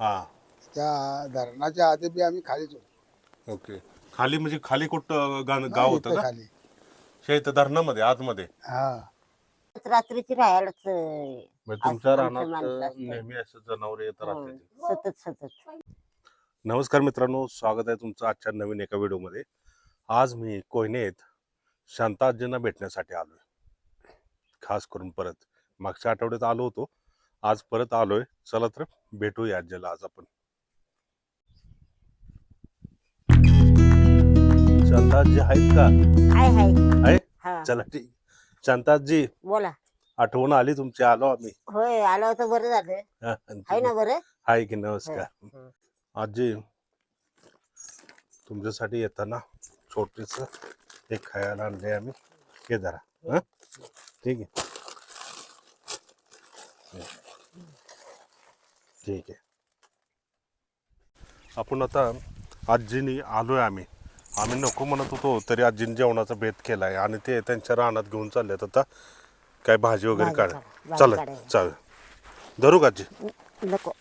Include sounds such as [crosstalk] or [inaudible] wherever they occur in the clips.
हा. त्या धरणाच्या आधी बी आम्ही खालीच होतो. ओके. खाली म्हणजे खाली कुठं गा- गाव होतं इथं का? खाली. इथं धरणामध्ये आतमध्ये. हा. रात्रीची राहायलाच अं, म्हणजे तुमच्या रानात असतं. नेहमी असं जनावर येत हो, राहते सतत सतत. नमस्कार मित्रांनो स्वागत आहे तुमचं आजच्या नवीन एका व्हिडिओमध्ये. आज मी कोयनेत शांताजींना भेटण्यासाठी आलोय. खास करून परत मागच्या आठवड्यात आलो होतो. आज परत आलोय. चला तर भेटूया आजीला आज आपण. शांताजी आहेत का? हाय हाय. आहे? हा. चला. ठीक. शांताजी बोला. आठवण आली तुमची? आलो आम्ही. होय आलं होतं बरं झालं. हा, आहे ना बरं? हाय की नमस्कार. हं. आजी तुमच्यासाठी येताना छोटीस एक खायला आणले आम्ही. हे जरा हं? ठीक आहे. ठीक आहे. आपण आता आजीनी आलोय आम्ही. आम्ही नको म्हणत होतो तरी आजीने जेवणाचा बेत केलाय आणि ते त्यांच्या रानात घेऊन चाललेत. आता काय भाजी वगैरे काढ चालेल काढायला. चालेल. धरू का आजी. नको.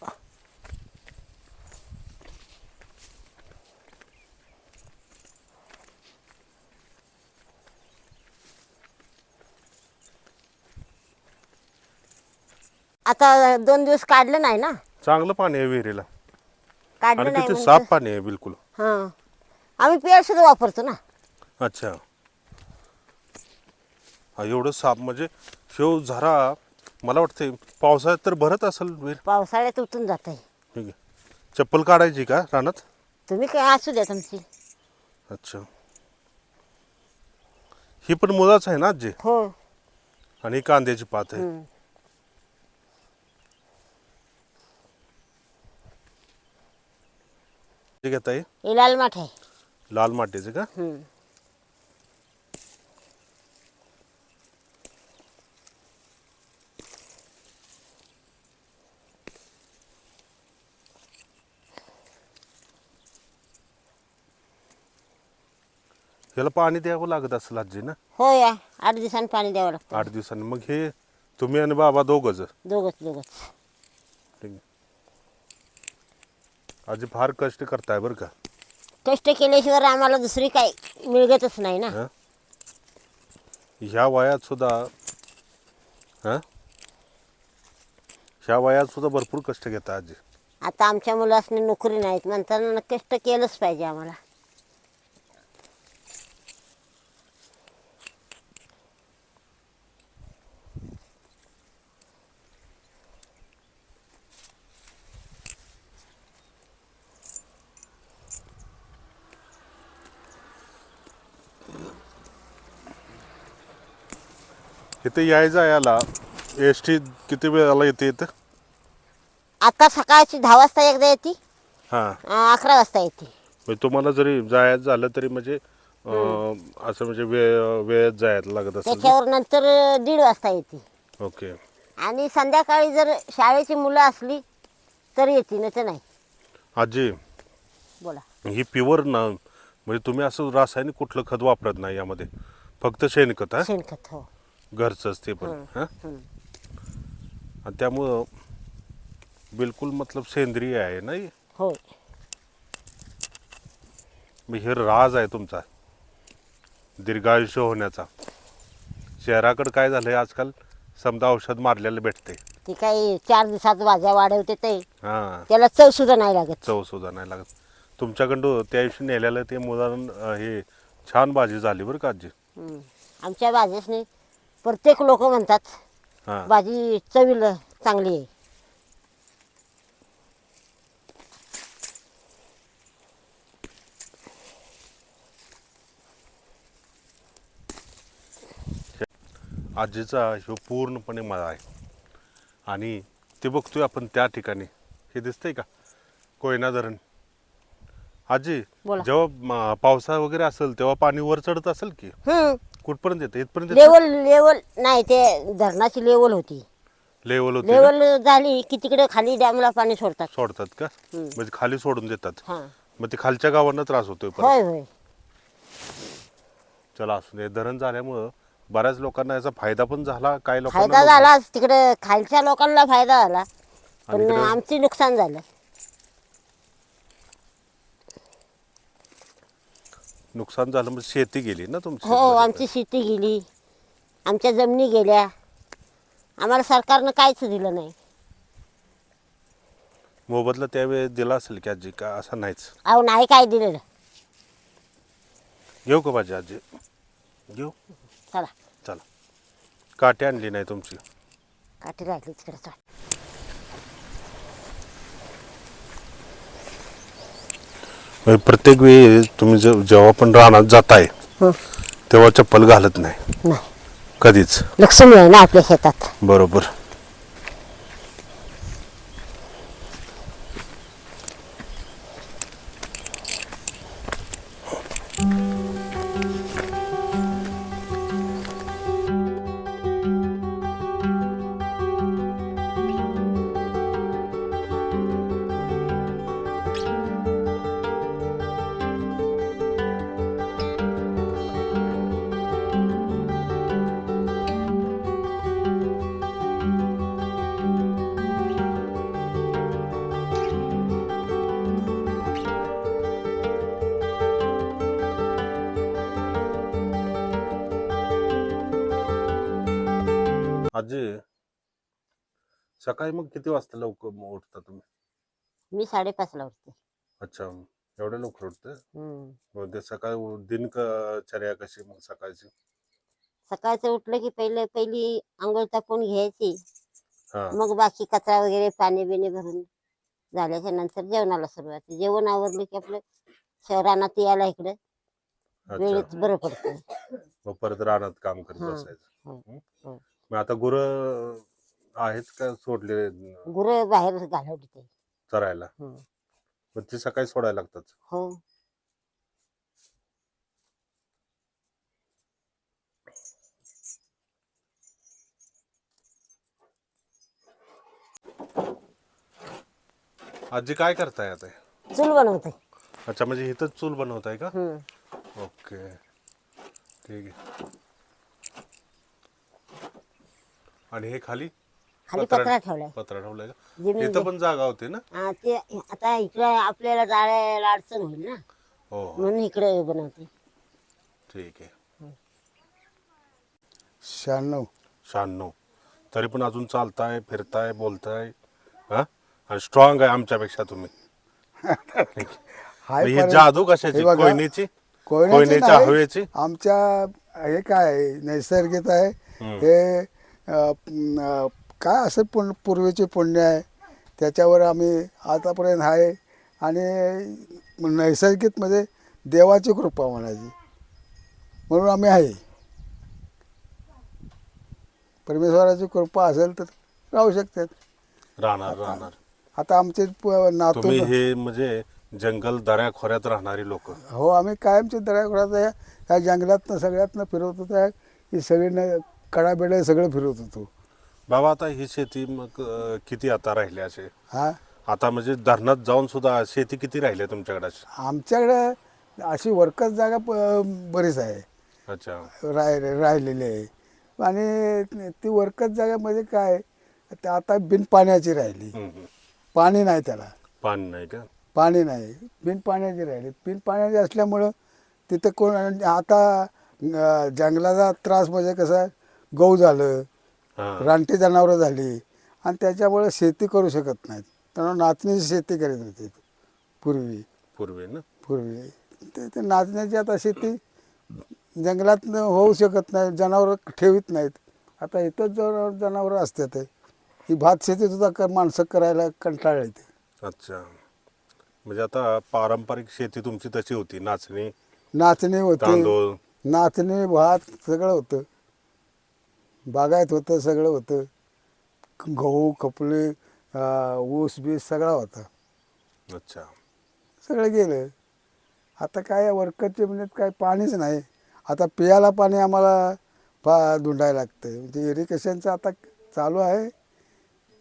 आता दोन दिवस काढलं नाही ना? चांगलं पाणी आहे विहिरीला. काढलं आणि नाही किती म्हणजे- साफ पाणी आहे बिलकुल. हा. आम्ही पेळ सुद्धा वापरतो ना. अच्छा. हा एवढं साफ म्हणजे शेव झरा मला वाटते पावसाळ्यात तर भरत असेल विहीर. पावसाळ्यात उतून जात आहे ठीक आहे. चप्पल काढायची का रानात? तुम्ही काय असू द्या तुमची. अच्छा. ही पण मुलाच आहे ना आजी? हो. आणि कांद्याची पात आहे. हम्म. ठीक आहे ताई हे लाल माठ आहे. लाल मातीचे का? हम्म. ह्याला पाणी द्यावं लागत असेल आजी ना? हो या. आठ दिवसांनी पाणी द्यावं लागतं. आठ दिवसांनी. मग हे तुम्ही आणि बाबा दोघंच? दोघच दोघच ठीक आहे आजी फार कष्ट करताय बरं का कष्ट केल्याशिवाय आम्हाला दुसरी काही मिळतच नाही ना हं? ह्या वयात सुद्धा हं? ह्या वयात सुद्धा भरपूर कष्ट घेता आजी आता आमच्या मुलासनी नोकरी नाहीत म्हणताना कष्ट केलंच पाहिजे आम्हाला इथे यायचं याला. एस टी किती वेळाला येते इथं आता सकाळची दहा वाजता एकदा येते. हां. अं, अकरा वाजता येते. म्हणजे तुम्हाला जरी जायचं झालं तरी म्हणजे अं, असं म्हणजे वेळ वेळेत जायला लागत असेल ना? त्याच्यावर नंतर अं, दीड वाजता येते. ओके. आणि संध्याकाळी जर शाळेची मुलं असली तर येते नाही तर नाही. आजी. बोला. ही प्युअर ना म्हणजे तुम्ही असं रासायनिक कुठलं खत वापरत नाही यामध्ये. फक्त शेणखत हा? शेणखत हो. घरचंच ते पण हां. आणि त्यामुळं बिलकुल मतलब सेंद्रिय आहे नाही? हो हे राज आहे तुमचा दीर्घायुष्य होण्याचा. शहराकडे काय झालंय आजकाल? समजा औषध मारलेलं भेटते ती काही चार दिवसात भाज्या वाढवते ते. हां. त्याला चव सुद्धा नाही लागत. चव सुद्धा नाही लागत. तुमच्याकडं त्या दिवशी नेलेलं ते मुलांना हे छान भाजी झाली बरं का आजी. आमच्या भाजीसनी प्रत्येक लोक म्हणतात हां. भाजी चवीला चांगली आहे. आजीचा ह्यो पूर्णपणे मला आहे. आणि ते बघतोय आपण त्या ठिकाणी. हे दिसतंय का? कोयना धरण आजी बोला. जेव्हा म- पावसा वगैरे असेल तेव्हा पाणी वर चढत असेल की. कुठपर्यंत येतं? इथपर्यंत येतं? लेवल लेवल नाही ते धरणाची लेवल होती. लेवल होते? लेवल झाली की तिकडे खाली डॅमला पाणी सोडतात. सोडतात का? म्हणजे खाली सोडून देतात. हा. मग ते खालच्या गावांना त्रास होतोय परत. होय होय. चला असू दे. धरण झाल्यामुळं बऱ्याच लोकांना याचा फायदा पण झाला काही लोकांना फायदा झाला. तिकडे खालच्या लोकांना फायदा झाला. पण इकडं- आमचे नुकसान झालं. नुकसान झालं म्हणजे शेती गेली ना तुमची? हो आमची शेती गेली. आमच्या जमिनी गेल्या. आम्हाला सरकारनं काहीच दिलं नाही. मोबदला त्यावेळी दिला असेल की आजी का असं नाहीच? अहो नाही काय दिलेलं. घेऊ का माझी आजी? घेऊ. चला. चला. काठी आणली नाही तुमची. काठी राहिली तिकडे चला. म्हणजे प्रत्येक वेळी तुम्ही जे- जेव्हा पण रानात जाताय हं. तेव्हा चप्पल घालत नाही. नाही. कधीच. लक्ष्मी आहे ना आपल्या शेतात. बरोबर. आजी सकाळी मग किती वाजता लवकर उठता तुम्ही? मी साडेपाचला उठते. अच्छा एवढ्या लवकर उठतं? हम्म. सकाळी उ- दिनचर्या कशी मग सकाळची? सकाळचं उठलं की पहिले पहिली आंघोळ टाकून घ्यायची. हा. मग बाकी कचरा वगैरे पाणी बिणी भरून झाल्याच्यानंतर जेवणाला सुरुवात. जेवण आवरलं की आपलं शहरात यायला इकडे. अच्छा. वेळेत बरं पडतं. मग परत रानात काम करत हा, बसायचं. हो, हं? हो. मग आता गुर आहेत का सोडले गुरं बाहेर घालवली ते. चरायला? हं. मग ते सकाळी सोडायला लागतात? हो. आजी काय करताय आता? चूल बनवते. अच्छा म्हणजे इथंच चूल बनवताय का? हम्म. ओके. ठीक आहे. आणि हे खाली? खाली पत्रा- ठेवलाय. पत्रा ठेवलाय का? इथं पण जागा होती ना? हा, ते आता इकडे आपल्याला जायला अडचण होईल ना? हो हो. म्हणून इकडे बनवते. ठीक आहे. शहाण्णव. शहाण्णव. तरी पण अजून चालताय फिरताय बोलताय हा? आणि स्ट्रॉंग आहे आमच्यापेक्षा तुम्ही. हाय मग ही पर्यंत- जादू कशाची? हे बघा, कोयनेची? कोयनेची कोयनेच्या नाही, हवेची? आमच्या हे काय नैसर्गिक आहे. हे काय असं पुण्य पूर्वीचे पुण्य आहे त्याच्यावर आम्ही आतापर्यंत आहे आणि नैसर्गिक म्हणजे देवाची कृपा म्हणायची. म्हणून आम्ही आहे. परमेश्वराची कृपा असेल तर राहू शकतात राहणार राहणार. आता आमचे प- नातू तुम्ही हे म्हणजे जंगल दऱ्या खोऱ्यात राहणारी लोक. हो आम्ही कायमचे दऱ्याखोऱ्यात ह्या जंगलातनं सगळ्यातनं फिरत होतो ही सगळी न कडाबेडे सगळं फिरत होतो. बाबा आता ही शेती मग अं, किती आता राहिली असे? हा? आता म्हणजे धरणात जाऊन सुद्धा शेती किती राहिली आहे तुमच्याकडे अशी? आमच्याकडे अशी वर्कच जागा प- बरीच आहे. अच्छा. राय राहिलेली आहे. आणि ती वर्कच जागामध्ये काय? ते आता बिन पाण्याची राहिली. हम्म, हम्म. पाणी नाही त्याला. पाणी नाही का? पाणी नाही. बिन पाण्याची राहिली. बिन पाण्याची असल्यामुळं तिथं कोण आता अं, जंगलाचा त्रास म्हणजे कसं? गहू झालं रानटी जनावरं झाली आणि त्याच्यामुळे शेती करू शकत नाहीत. त्यामुळे नाचणीची शेती करीत होते पूर्वी. पूर्वी ना? पूर्वी. ते ते नाचण्याची आता शेती जंगलात होऊ शकत नाही जनावरं ठेवीत नाहीत. आता इथंच जनावर जनावरं असतात ही भात शेती सुद्धा क माणसं करायला कंटाळ येते. अच्छा. म्हणजे आता पारंपरिक शेती तुमची तशी होती नाचणी नाचणी होती. तांदूळ. नाचणी भात सगळं होतं. बागायत होतं सगळं होतं. गहू खपली अं, ऊस बीस सगळा होता. अच्छा. सगळं गेलं. आता काय वर्करचे म्हणजे काय पाणीच नाही. आता पियाला पाणी आम्हाला पा धुंडायला लागतं. म्हणजे इरिगेशनचं आता चालू आहे.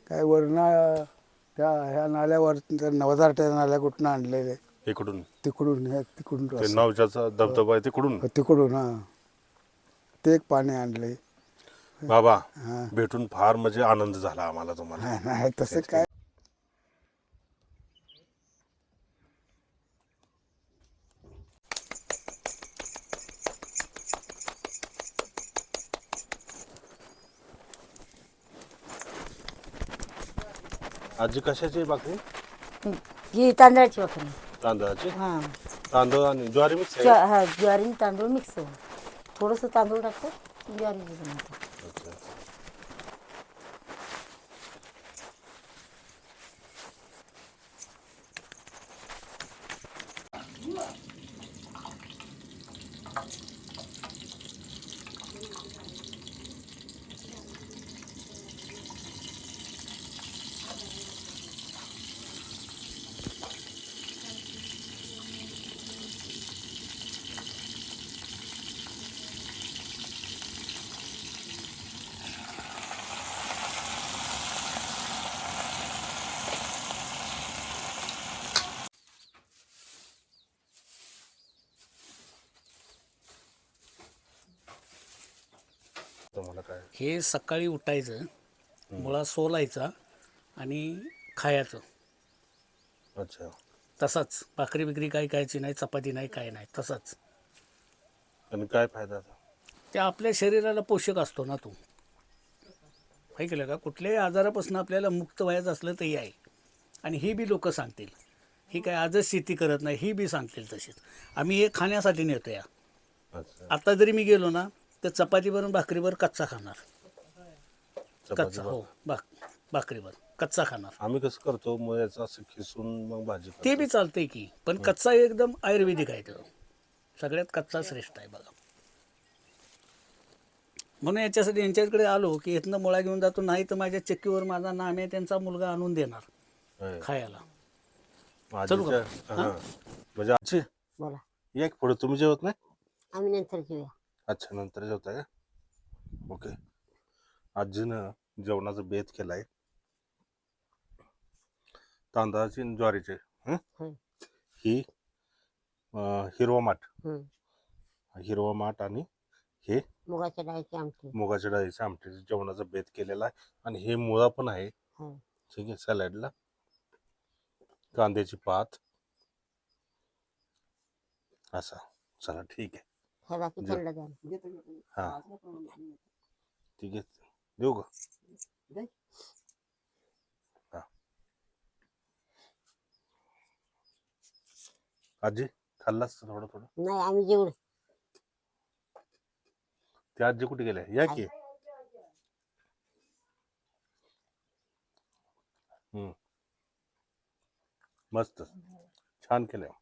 काय वरणा त्या ह्या नाल्यावर नवदारट्या नाल्या कुठनं आणलेले? इकडून. तिकडून हे तिकडून ते रस्ता. नवजाचा धबधबा आहे तिकडून? तिकडून हां. ते एक पाणी आणले बाबा भेटून फार म्हणजे आनंद झाला आम्हाला तुम्हाला. तसं काय? आजी कशाची बाकी ही तांदळाची वाकरी तांदळाची? हां. तांदूळ आणि ज्वारी मिक्स ज्वारी आणि तांदूळ मिक्स थोडस तांदूळ टाकतो ज्वारी तुम्हाला काय? हे सकाळी उठायचं मुळा सोलायचा आणि खायचं. अच्छा. तसाच. भाकरी बिकरी काही खायची नाही चपाती नाही काय नाही तसाच. आणि काय फायदा आता? ते आपल्या शरीराला पोषक असतो ना तो. ऐकलं का कुठल्याही आजारापासून आपल्याला मुक्त व्हायचं असलं तरी आहे. आणि ही बी लोक सांगतील. ही काय आजच शेती करत नाही ही बी सांगतील तशीच. आम्ही हे खाण्यासाठी नेतो या आता जरी मी गेलो ना तर चपातीवरून भाकरीवर कच्चा खाणार. कच्चा हो भाक भाकरीवर कच्चा खाणार. आम्ही कसं करतो मग याचं असं खिसून मग भाजी ते बी चालतंय की पण कच्चा एकदम आयुर्वेदिक आहे तो. सगळ्यात कच्चा श्रेष्ठ आहे बघा. म्हणून याच्यासाठी यांच्याकडे आलो की इथनं मुळा घेऊन जातो नाही तर माझ्या चक्कीवर माझा नाम आहे त्यांचा मुलगा आणून देणार. खायला. आजीच्या- चलू का? हा. म्हणजे आजी बोला. एक पुढे तुम्ही जेवत नाही? आम्ही नंतर जेऊया अच्छा नंतर जेवताय का? ओके. आजीनं जेवणाचा बेत केलाय. तांदळाची आणि ज्वारीचे हं? अं, हिरवा माठ. हं. हिरवा माठ आणि हे मुगाच्या डाळीची आमटी. मुगाच्या डाळीच्या आमटीचे जेवणाचा बेत केलेला आहे. आणि हे मुळा पण आहे. हं. ठीक आहे सॅलडला. कांद्याची पात. असा. चला ठीक आहे. हे। थंड द्या हा। ठीक आहे देऊ का हा. आजी खाल्लास थोडं थोडं। नाही आम्ही जेवलो ते आजी कुठे गेल्या या की? हम्म. मस्त छान केलंय.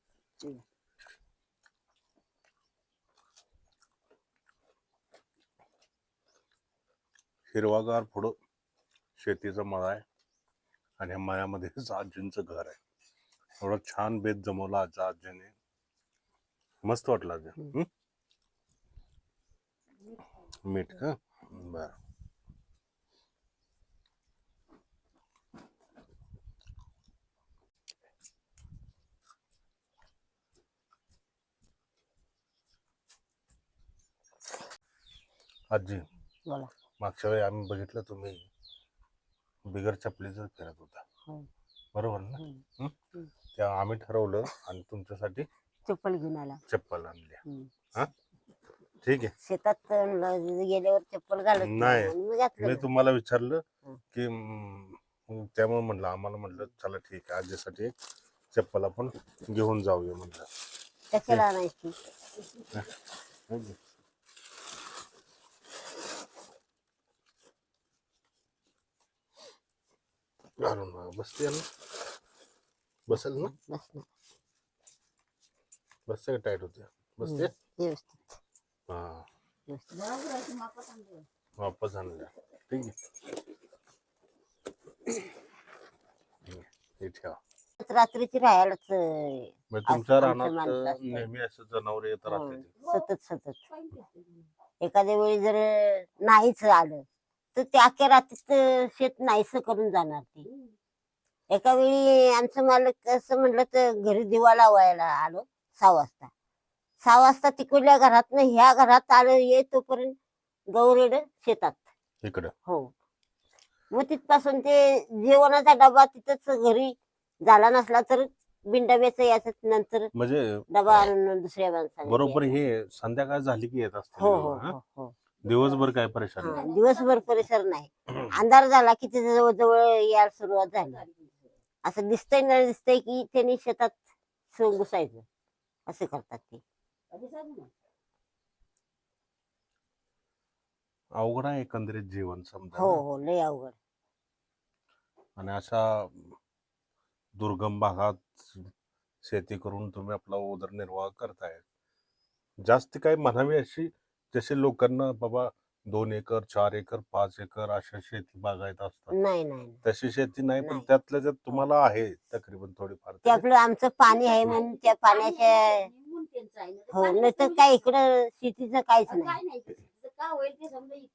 हिरवागार पुढं शेतीचा मळा आहे आणि या मळ्यामध्येच आजींचं [laughs] घर आहे. एवढा छान बेत जमवला आज आजीने मस्त वाटलं आजी? मीठ का? बर. आजी. बोला. मागच्या वेळी आम्ही बघितलं तुम्ही बिगर चपलीच फिरत होता हो. बरोबर ना. हं? हं. तेव्हा आम्ही ठरवलं आणि तुमच्यासाठी चप्पल घेऊन आला चप्पल आणल्या हं. हा ठीक आहे शेतात गेल्यावर चप्पल घालत नाही. म्हणून मी तुम्हाला विचारलं हं. की त्यामुळे म्हणलं आम्हाला म्हणलं चला ठीक आहे आजीसाठी एक चप्पल आपण घेऊन जाऊया म्हणलं कशाला आणायची हो घालून बघा. बसते ना बसेल ना बस ना बसते का टाईट होते बसते हा वापस आणल्या ठीक आहे हं, ठेवा रात्रीची राहायलाच मग तुमच्या रानात. नेहमी असं जनावर येत राहते हं, सतत सतत एखाद्या वेळी जर नाहीच आलं तर ते अख्ख्या रात्रीत अं, शेत नाहीस करून जाणार ते. एका वेळी आमचं मालक असं म्हणलं तर घरी दिवा लावायला आलो सहा वाजता. सहा वाजता तिकडल्या घरात ह्या घरात आलं ये तोपर्यंत गौरेड शेतात. इकडं. हो. मग तिथपासून ते जेवणाचा डबा तिथंच घरी झाला नसला तर बिंडाब्याचं याच नंतर म्हणजे डबा आणून दुसऱ्या माणसाने बरोबर द्यायचा. हे संध्याकाळ झाली की येत असते हो हो हा? हो हो. दिवसभर काय परेशान हा, नाही. दिवसभर परिसर नाही. अंधार झाला की तिथे जवळ जवळ यायला सुरुवात झाली. असं दिसतंय ना दिसतंय की त्यांनी शेतात सोंग घुसायचं. असं करतात ते. अवघड आहे एकंदरीत जीवन समजा हो ना. हो लय अवघड. आणि अशा दुर्गम भागात शेती करून तुम्ही आपला उदरनिर्वाह करताय. जास्त काही म्हणावी अशी जसे लोकांना बाबा दोन एकर चार एकर पाच एकर अशा शेती बागायत असतात. नाही नाही. तशी शेती नाही पण नाही. त्यातल्या त्यात तुम्हाला आहे तकरीबन थोडीफार ते आपलं आमचं पाणी आहे म्हणून त्या पाण्याच्या हो नाही तर काय इकडं शेतीचं काहीच नाही.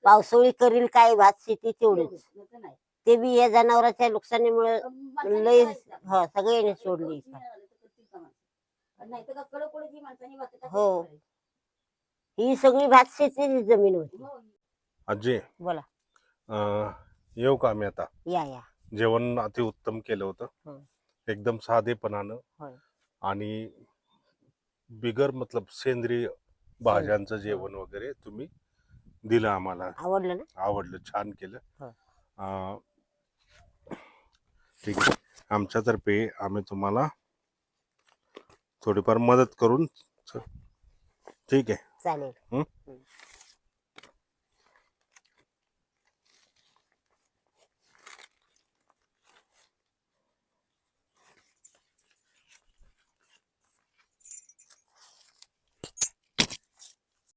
पावसाळी करील काय भात शेती तेवढीच. ते बी या जनावरांच्या नुकसानीमुळे लय हो सगळे सोडली हो ही सगळी भात शेतीची जमीन होती. आजी. बोला. अं, येऊ का आम्ही आता? या या. जेवण अतिउत्तम केलं होतं. हं. एकदम साधेपणानं होय. आणि बिगर मतलब सेंद्रिय भाज्यांचं जेवण वगैरे तुम्ही दिलं आम्हाला. आवडलं ना? आवडलं छान केलं. हो. अं, ठीक आहे. आमच्यातर्फे आम्ही तुम्हाला थोडीफार मदत करून ठीक आहे. चालेल हं?